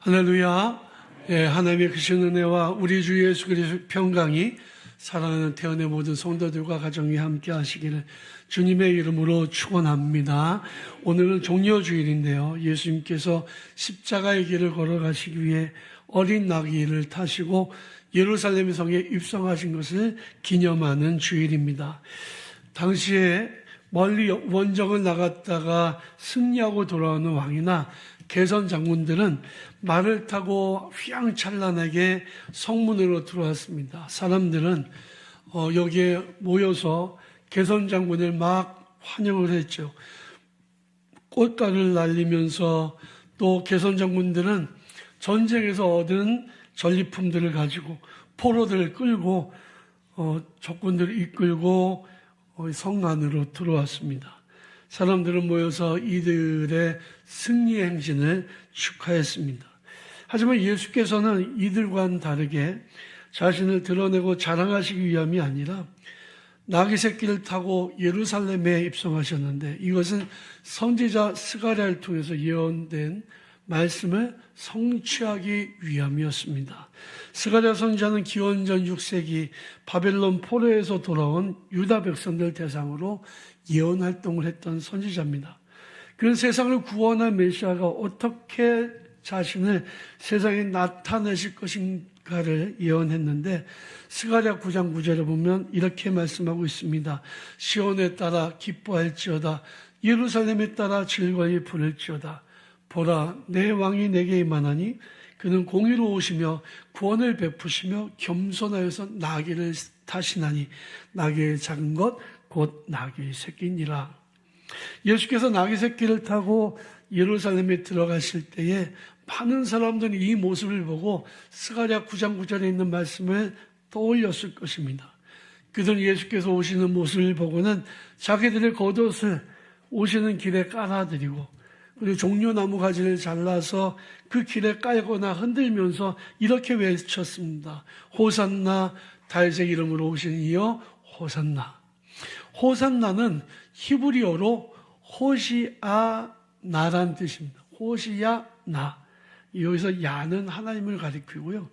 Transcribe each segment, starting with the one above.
할렐루야. 예, 하나님의 크신 은혜와 우리 주 예수 그리스도의 평강이 사랑하는 태연의 모든 성도들과 가정이 함께 하시기를 주님의 이름으로 축원합니다. 오늘은 종려 주일인데요. 예수님께서 십자가의 길을 걸어가시기 위해 어린 나귀를 타시고 예루살렘 성에 입성하신 것을 기념하는 주일입니다. 당시에 멀리 원정을 나갔다가 승리하고 돌아오는 왕이나 개선 장군들은 말을 타고 휘황찬란하게 성문으로 들어왔습니다. 사람들은 어, 여기에 모여서 개선 장군을 막 환영을 했죠. 꽃가루를 날리면서 또 개선 장군들은 전쟁에서 얻은 전리품들을 가지고 포로들을 끌고 어, 적군들을 이끌고 어, 성 안으로 들어왔습니다. 사람들은 모여서 이들의 승리 행진을 축하했습니다. 하지만 예수께서는 이들과는 다르게 자신을 드러내고 자랑하시기 위함이 아니라 나귀 새끼를 타고 예루살렘에 입성하셨는데 이것은 선지자 스가랴를 통해서 예언된 말씀을 성취하기 위함이었습니다. 스가랴 선지자는 기원전 6세기 바벨론 포로에서 돌아온 유다 백성들 대상으로 예언 활동을 했던 선지자입니다. 그런 세상을 구원할 메시아가 어떻게 자신을 세상에 나타내실 것인가를 예언했는데 스가랴 9장 9절에 보면 이렇게 말씀하고 있습니다. 시온에 따라 기뻐할지어다 예루살렘에 따라 즐거이 부를지어다 보라 내 왕이 내게 임하나니 그는 공의로 오시며 구원을 베푸시며 겸손하여서 나귀를 타시나니 나귀의 작은 것 곧 나귀의 새끼니라. 예수께서 나귀 새끼를 타고 예루살렘에 들어가실 때에 많은 사람들이 이 모습을 보고 스가랴 9장 9절에 있는 말씀을 떠올렸을 것입니다. 그들은 예수께서 오시는 모습을 보고는 자기들의 겉옷을 오시는 길에 깔아드리고 그리고 종려나무 가지를 잘라서 그 길에 깔거나 흔들면서 이렇게 외쳤습니다. 호산나 다윗의 이름으로 오신 이여 호산나. 호산나는 히브리어로 호시아나란 뜻입니다. 호시야나. 여기서 야는 하나님을 가리키고요.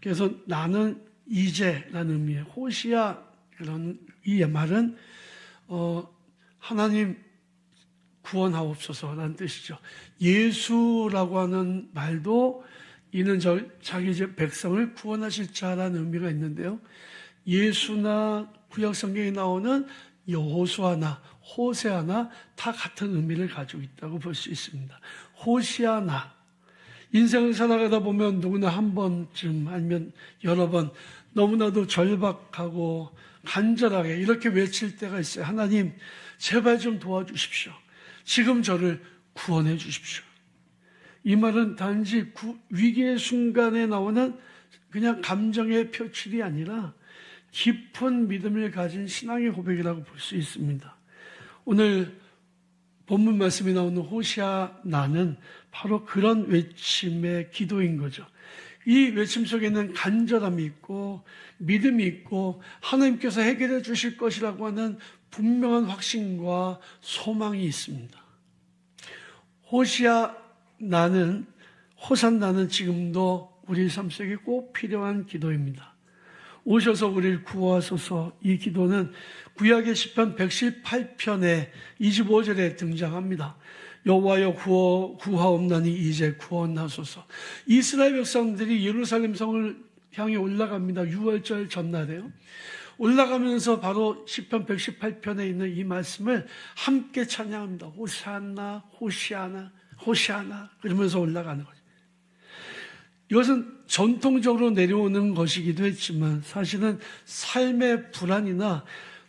그래서 나는 이제라는 의미의 그런 이 말은 어 하나님 구원하옵소서 라는 뜻이죠. 예수라고 하는 말도 이는 저 자기 집 백성을 구원하실 자라는 의미가 있는데요. 예수나 구약 성경에 나오는 여호수아나 호세아나 다 같은 의미를 가지고 있다고 볼 수 있습니다. 호시아나 인생을 살아가다 보면 누구나 한 번쯤 아니면 여러 번 너무나도 절박하고 간절하게 이렇게 외칠 때가 있어요. 하나님 제발 좀 도와주십시오. 지금 저를 구원해 주십시오. 이 말은 단지 구, 위기의 순간에 나오는 그냥 감정의 표출이 아니라 깊은 믿음을 가진 신앙의 고백이라고 볼 수 있습니다. 오늘 본문 말씀이 나오는 호시아 나는 바로 그런 외침의 기도인 거죠. 이 외침 속에는 간절함이 있고 믿음이 있고 하나님께서 해결해 주실 것이라고 하는 분명한 확신과 소망이 있습니다. 호시아 나는 호산 나는 지금도 우리 삶 속에 꼭 필요한 기도입니다. 오셔서 우리를 구하소서 이 기도는 구약의 시편 118편의 25절에 등장합니다. 여호와여 구하, 구하옵나니 이제 구원하소서. 이스라엘 백성들이 예루살렘 성을 향해 올라갑니다. 6월절 전날에요. 올라가면서 바로 시편 118편에 있는 이 말씀을 함께 찬양합니다. 호시아나, 호시아나, 호시아나 그러면서 올라가는 거죠. 이것은 전통적으로 내려오는 것이기도 했지만 사실은 삶의 불안이나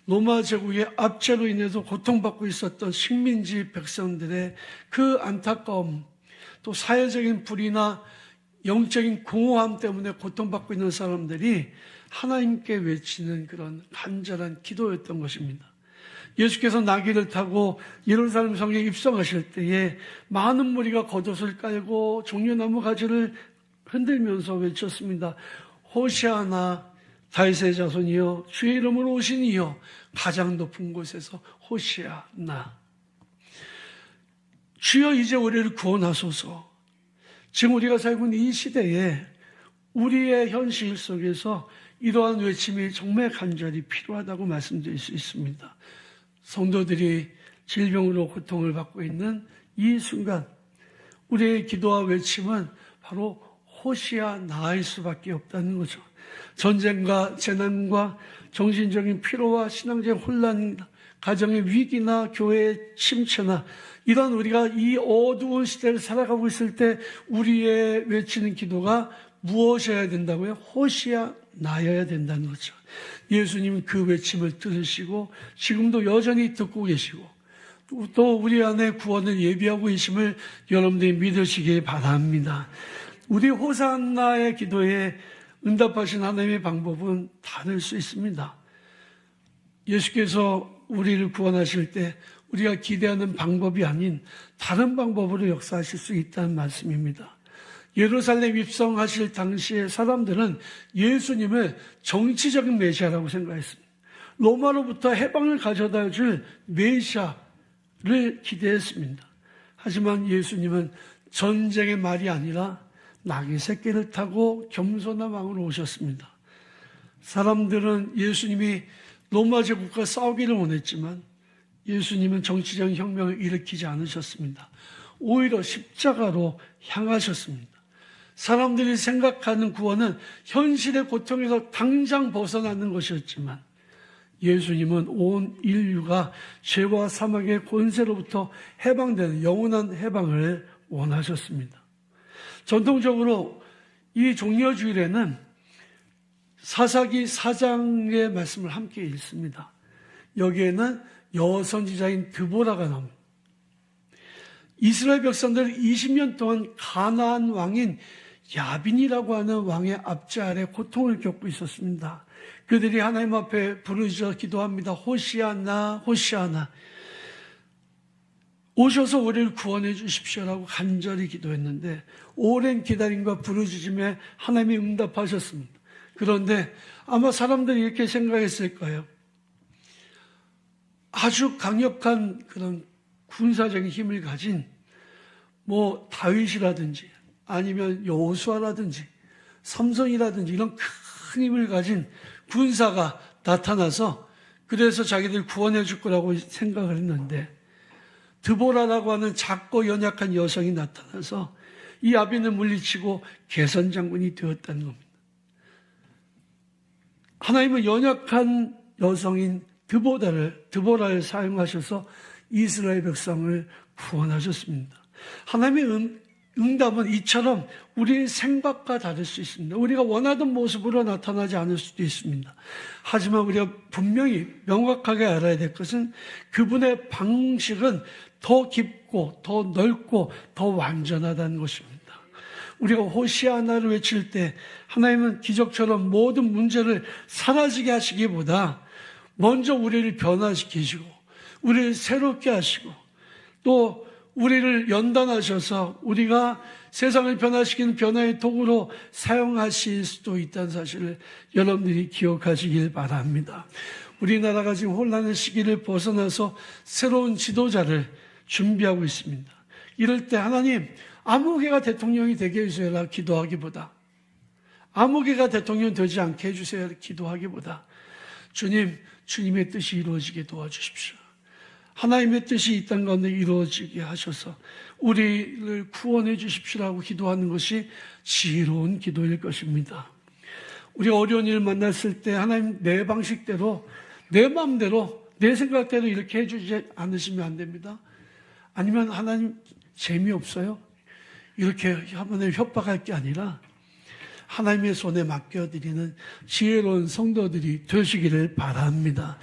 로마 제국의 압제로 인해서 고통받고 있었던 식민지 백성들의 그 안타까움, 또 사회적인 불이나 영적인 공허함 때문에 고통받고 있는 사람들이 하나님께 외치는 그런 간절한 기도였던 것입니다. 예수께서 나귀를 타고 예루살렘 성에 입성하실 때에 많은 무리가 겉옷을 깔고 종려나무 가지를 흔들면서 외쳤습니다. 호시아나 다윗의 자손이여 주의 이름으로 오신 이여 가장 높은 곳에서 호시아나 주여 이제 우리를 구원하소서 지금 우리가 살고 있는 이 시대에 우리의 현실 속에서 이러한 외침이 정말 간절히 필요하다고 말씀드릴 수 있습니다. 성도들이 질병으로 고통을 받고 있는 이 순간 우리의 기도와 외침은 바로 호시아 나일 수밖에 없다는 거죠. 전쟁과 재난과 정신적인 피로와 신앙적인 혼란, 가정의 위기나 교회의 침체나 이런 우리가 이 어두운 시대를 살아가고 있을 때 우리의 외치는 기도가 무엇이어야 된다고요? 호시아 나여야 된다는 거죠. 예수님은 그 외침을 들으시고 지금도 여전히 듣고 계시고 또 우리 안에 구원을 예비하고 계심을 여러분들이 믿으시기 바랍니다. 우리 호산나의 기도에 응답하신 하나님의 방법은 다를 수 있습니다. 예수께서 우리를 구원하실 때 우리가 기대하는 방법이 아닌 다른 방법으로 역사하실 수 있다는 말씀입니다. 예루살렘 입성하실 당시의 사람들은 예수님을 정치적인 메시아라고 생각했습니다. 로마로부터 해방을 가져다 줄 메시아를 기대했습니다. 하지만 예수님은 전쟁의 말이 아니라 낙의 새끼를 타고 겸손한 왕으로 오셨습니다. 사람들은 예수님이 로마 제국과 싸우기를 원했지만 예수님은 정치적 혁명을 일으키지 않으셨습니다. 오히려 십자가로 향하셨습니다. 사람들이 생각하는 구원은 현실의 고통에서 당장 벗어나는 것이었지만 예수님은 온 인류가 죄와 사망의 권세로부터 해방되는 영원한 해방을 원하셨습니다. 전통적으로 이 종려 주일에는 사사기 사장의 말씀을 함께 읽습니다. 여기에는 여선지자인 드보라가 나옵니다. 이스라엘 백성들 20년 동안 가나안 왕인 야빈이라고 하는 왕의 압제 아래 고통을 겪고 있었습니다. 그들이 하나님 앞에 부르짖어 기도합니다. 호시아나, 호시아나. 오셔서 우리를 구원해 주십시오라고 간절히 기도했는데 오랜 기다림과 부르짖음에 하나님이 응답하셨습니다. 그런데 아마 사람들이 이렇게 생각했을 거예요. 아주 강력한 그런 군사적인 힘을 가진 뭐 다윗이라든지 아니면 여호수아라든지 삼손이라든지 이런 큰 힘을 가진 군사가 나타나서 그래서 자기들 구원해 줄 거라고 생각을 했는데 드보라라고 하는 작고 연약한 여성이 나타나서 이 아비는 물리치고 개선 장군이 되었다는 겁니다. 하나님은 연약한 여성인 드보다를 드보라를 사용하셔서 이스라엘 백성을 구원하셨습니다. 하나님의 응, 응답은 이처럼 우리의 생각과 다를 수 있습니다. 우리가 원하던 모습으로 나타나지 않을 수도 있습니다. 하지만 우리가 분명히 명확하게 알아야 될 것은 그분의 방식은 더 깊고 더 넓고 더 완전하다는 것입니다. 우리가 호시아나를 외칠 때 하나님은 기적처럼 모든 문제를 사라지게 하시기보다 먼저 우리를 변화시키시고 우리를 새롭게 하시고 또 우리를 연단하셔서 우리가 세상을 변화시키는 변화의 도구로 사용하실 수도 있다는 사실을 여러분들이 기억하시길 바랍니다. 우리나라가 지금 혼란의 시기를 벗어나서 새로운 지도자를 준비하고 있습니다. 이럴 때 하나님 아무개가 대통령이 되게 해주세요라 기도하기보다 아무개가 대통령 되지 않게 해주세요 기도하기보다 주님 주님의 뜻이 이루어지게 도와주십시오. 하나님의 뜻이 이 땅 가운데 이루어지게 하셔서 우리를 구원해 주십시오라고 기도하는 것이 지혜로운 기도일 것입니다. 우리 어려운 일 만났을 때 하나님 내 방식대로 내 마음대로 내 생각대로 이렇게 해주지 않으시면 안 됩니다. 아니면 하나님 재미없어요? 이렇게 하면 협박할 게 아니라 하나님의 손에 맡겨드리는 지혜로운 성도들이 되시기를 바랍니다.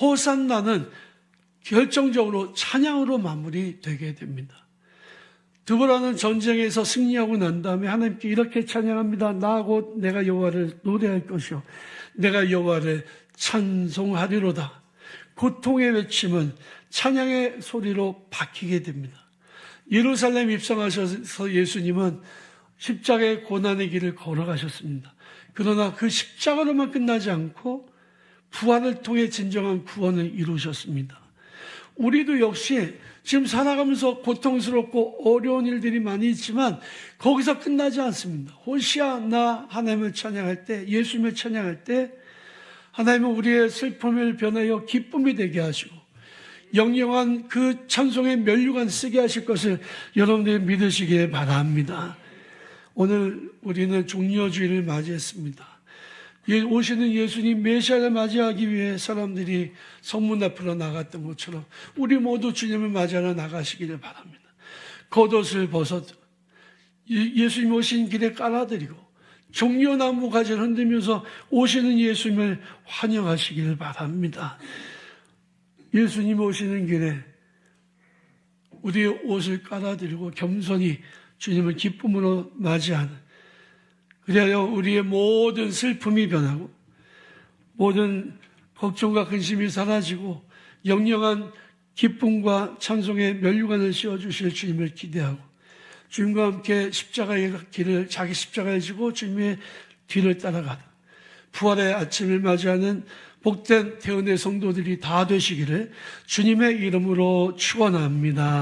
호산나는 결정적으로 찬양으로 마무리되게 됩니다. 드보라는 전쟁에서 승리하고 난 다음에 하나님께 이렇게 찬양합니다. 나하고 내가 여호와를 노래할 것이요 내가 여호와를 찬송하리로다. 고통의 외침은 찬양의 소리로 바뀌게 됩니다. 예루살렘 입성하셔서 예수님은 십자가의 고난의 길을 걸어가셨습니다. 그러나 그 십자가로만 끝나지 않고 부활을 통해 진정한 구원을 이루셨습니다. 우리도 역시 지금 살아가면서 고통스럽고 어려운 일들이 많이 있지만 거기서 끝나지 않습니다. 호시아나 하나님을 찬양할 때, 예수님을 찬양할 때 하나님은 우리의 슬픔을 변하여 기쁨이 되게 하시고 영영한 그 찬송의 면류관 쓰게 하실 것을 여러분들이 믿으시기에 바랍니다. 오늘 우리는 종려주의를 맞이했습니다. 예, 오시는 예수님 메시아를 맞이하기 위해 사람들이 성문 앞으로 나갔던 것처럼 우리 모두 주님을 맞이하러 나가시기를 바랍니다. 겉옷을 벗어 예- 예수님 오신 길에 깔아드리고 종려나무 가지를 흔들면서 오시는 예수님을 환영하시기를 바랍니다. 예수님 오시는 길에 우리의 옷을 깔아드리고 겸손히 주님을 기쁨으로 맞이하는 그래야 우리의 모든 슬픔이 변하고 모든 걱정과 근심이 사라지고 영영한 기쁨과 찬송의 면류관을 씌워주실 주님을 기대하고 주님과 함께 십자가의 길을 자기 십자가를 지고 주님의 뒤를 따라가는 부활의 아침을 맞이하는 복된 태은의 성도들이 다 되시기를 주님의 이름으로 축원합니다.